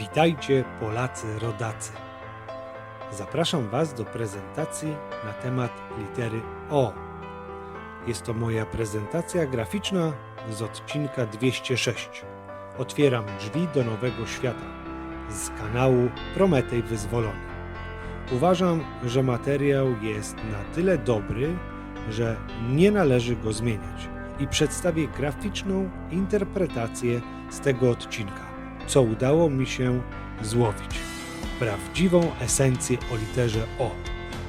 Witajcie Polacy rodacy. Zapraszam Was do prezentacji na temat litery O. Jest to moja prezentacja graficzna z odcinka 206. Otwieram drzwi do nowego świata z kanału Prometej Wyzwolony. Uważam, że materiał jest na tyle dobry, że nie należy go zmieniać i przedstawię graficzną interpretację z tego odcinka, co udało mi się złowić. Prawdziwą esencję o literze O.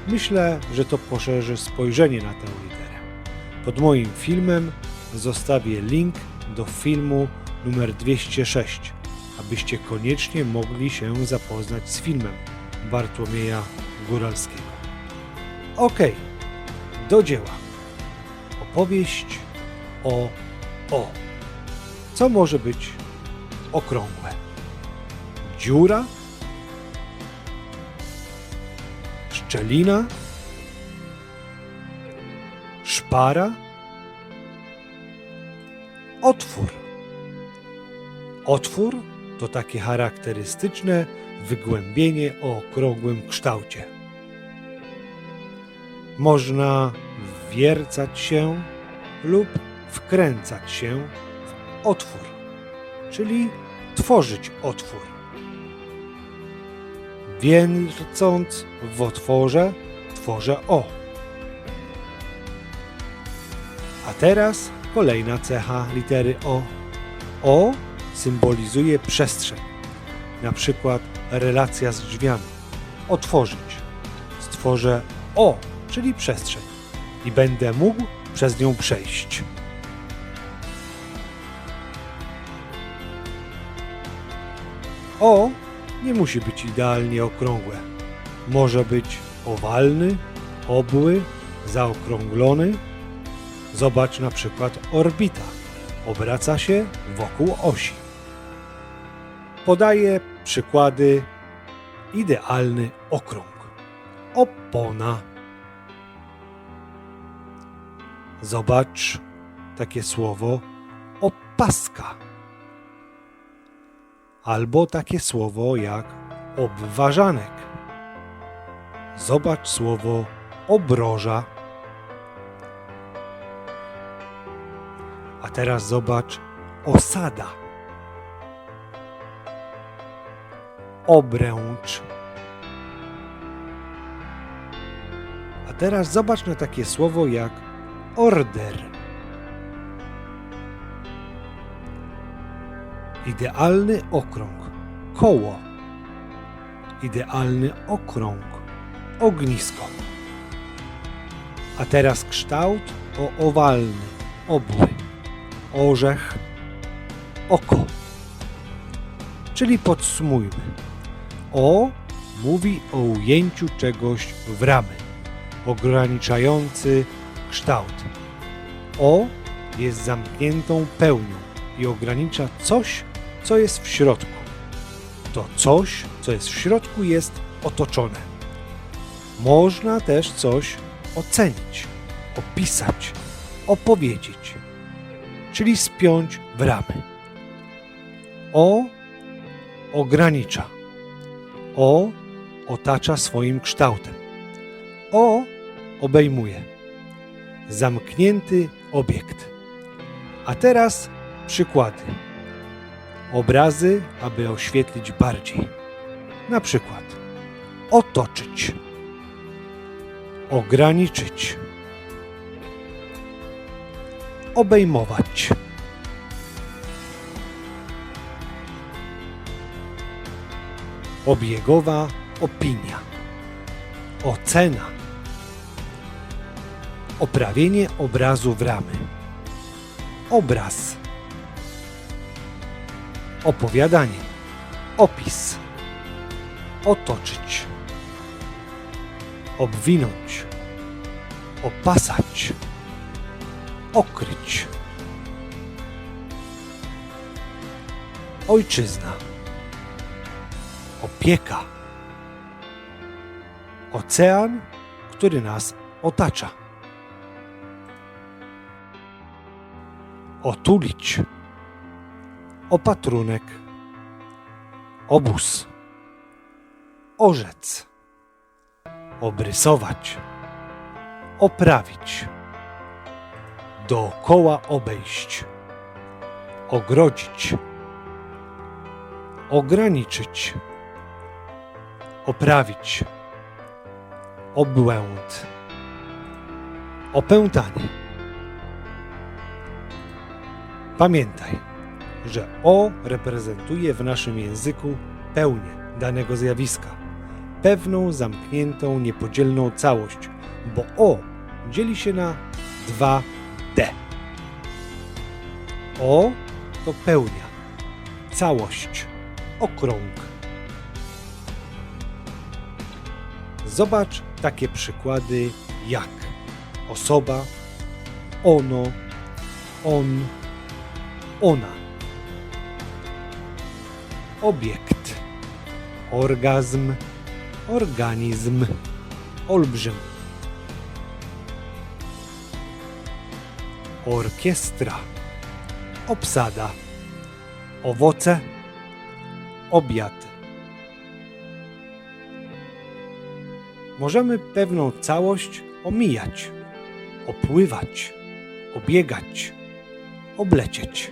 Myślę, że to poszerzy spojrzenie na tę literę. Pod moim filmem zostawię link do filmu numer 206, abyście koniecznie mogli się zapoznać z filmem Bartłomieja Góralskiego. Okej, do dzieła. Opowieść o O. Co może być okrągłe? Dziura? Szczelina? Szpara? Otwór. Otwór to takie charakterystyczne wygłębienie o okrągłym kształcie. Można wwiercać się lub wkręcać się w otwór, czyli tworzyć otwór. Wiercąc w otworze, tworzę O. A teraz kolejna cecha litery O. O symbolizuje przestrzeń, na przykład relacja z drzwiami. Otworzyć. Stworzę O, czyli przestrzeń i będę mógł przez nią przejść. O nie musi być idealnie okrągłe. Może być owalny, obły, zaokrąglony. Zobacz na przykład orbita. Obraca się wokół osi. Podaję przykłady idealny okrąg. Opona. Zobacz takie słowo opaska. Albo takie słowo jak obwarzanek. Zobacz słowo obroża. A teraz zobacz osada. Obręcz. A teraz zobacz na takie słowo jak order. Idealny okrąg. Koło. Idealny okrąg. Ognisko. A teraz kształt o owalny, obły. Orzech. Oko. Czyli podsumujmy. O mówi o ujęciu czegoś w ramy, ograniczający kształt. O jest zamkniętą pełnią i ogranicza coś, co jest w środku. To coś, co jest w środku, jest otoczone. Można też coś ocenić, opisać, opowiedzieć, czyli spiąć w ramy. O ogranicza. O otacza swoim kształtem. O obejmuje. Zamknięty obiekt. A teraz przykłady. Obrazy, aby oświetlić bardziej. Na przykład otoczyć, ograniczyć, obejmować. Obiegowa opinia. Ocena. Oprawienie obrazu w ramy. Obraz. Opowiadanie. Opis. Otoczyć. Obwinąć. Opasać. Okryć. Ojczyzna. Opieka. Ocean, który nas otacza. Otulić. Opatrunek. obóz, orzec, obrysować, oprawić, dookoła obejść, ogrodzić, ograniczyć, oprawić, obłęd, opętanie. Pamiętaj, że o reprezentuje w naszym języku pełnię danego zjawiska, pewną zamkniętą, niepodzielną całość, bo o dzieli się na dwa D. O to pełnia, całość, okrąg. Zobacz takie przykłady jak osoba, ono, on, ona. Obiekt, orgazm, organizm, olbrzym. Orkiestra, obsada, owoce, obiad. Możemy pewną całość omijać, opływać, obiegać, oblecieć.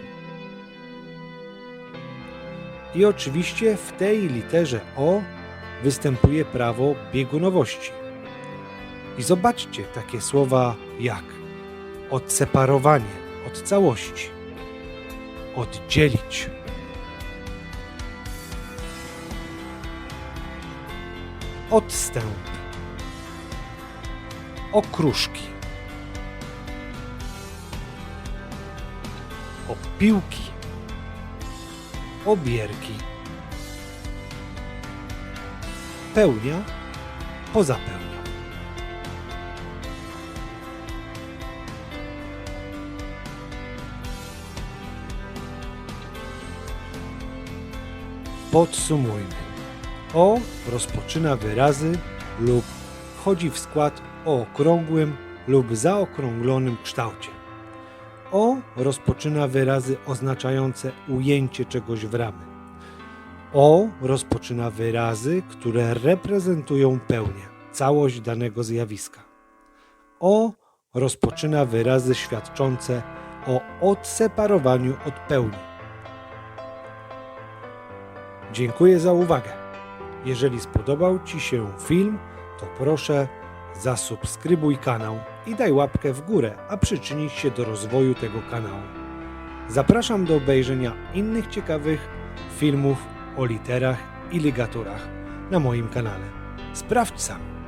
I oczywiście w tej literze O występuje prawo biegunowości. I zobaczcie takie słowa jak odseparowanie od całości, oddzielić, odstęp, okruszki, opiłki, obierki, pełnia, poza pełnią. Podsumujmy. O rozpoczyna wyrazy lub wchodzi w skład o okrągłym lub zaokrąglonym kształcie. O rozpoczyna wyrazy oznaczające ujęcie czegoś w ramy. O rozpoczyna wyrazy, które reprezentują pełnię, całość danego zjawiska. O rozpoczyna wyrazy świadczące o odseparowaniu od pełni. Dziękuję za uwagę. Jeżeli spodobał Ci się film, to proszę zasubskrybuj kanał i daj łapkę w górę, a przyczynić się do rozwoju tego kanału. Zapraszam do obejrzenia innych ciekawych filmów o literach i ligaturach na moim kanale. Sprawdź sam.